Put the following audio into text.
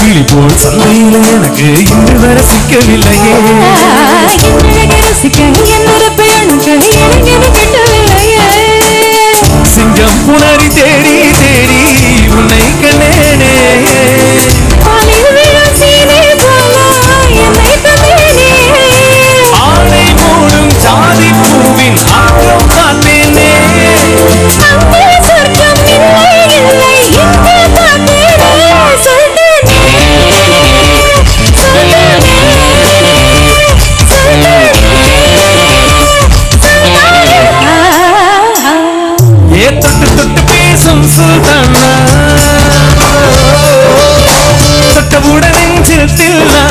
கிளி போல் சந்தையில் எனக்கு இன்று வர சிங்கம் புணரி தேடி தேடி தொட்டு தொட்டு பேசும் சுல்தானா? தொட்டவுடன் நெஞ்சில் தில்லா